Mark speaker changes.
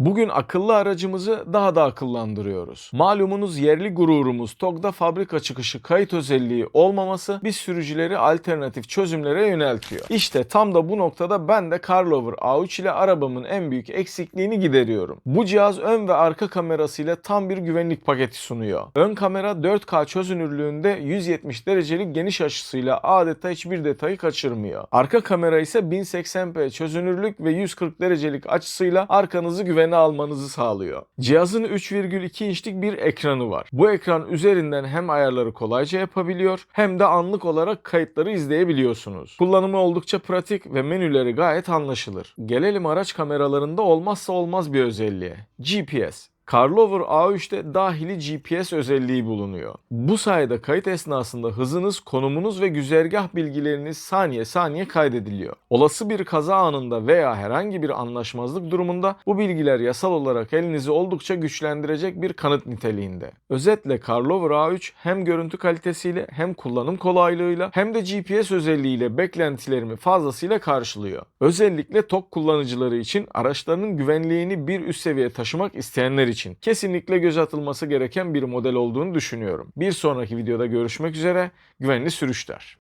Speaker 1: Bugün akıllı aracımızı daha da akıllandırıyoruz. Malumunuz yerli gururumuz TOG'da fabrika çıkışı kayıt özelliği olmaması biz sürücüleri alternatif çözümlere yöneltiyor. İşte tam da bu noktada ben de CarLover A3 ile arabamın en büyük eksikliğini gideriyorum. Bu cihaz ön ve arka kamerasıyla tam bir güvenlik paketi sunuyor. Ön kamera 4K çözünürlüğünde 170 derecelik geniş açısıyla adeta hiçbir detayı kaçırmıyor. Arka kamera ise 1080p çözünürlük ve 140 derecelik açısıyla arkanızı güvene almanızı sağlıyor. Cihazın 3,2 inçlik bir ekranı var. Bu ekran üzerinden hem ayarları kolayca yapabiliyor hem de anlık olarak kayıtları izleyebiliyorsunuz. Kullanımı oldukça pratik ve menüleri gayet anlaşılır. Gelelim araç kameralarında olmazsa olmaz bir özelliğe. GPS. CarLover A3'te dahili GPS özelliği bulunuyor. Bu sayede kayıt esnasında hızınız, konumunuz ve güzergah bilgileriniz saniye saniye kaydediliyor. Olası bir kaza anında veya herhangi bir anlaşmazlık durumunda bu bilgiler yasal olarak elinizi oldukça güçlendirecek bir kanıt niteliğinde. Özetle CarLover A3 hem görüntü kalitesiyle hem kullanım kolaylığıyla hem de GPS özelliğiyle beklentilerimi fazlasıyla karşılıyor. Özellikle TOK kullanıcıları için araçlarının güvenliğini bir üst seviyeye taşımak isteyenler için kesinlikle göz atılması gereken bir model olduğunu düşünüyorum. Bir sonraki videoda görüşmek üzere, güvenli sürüşler.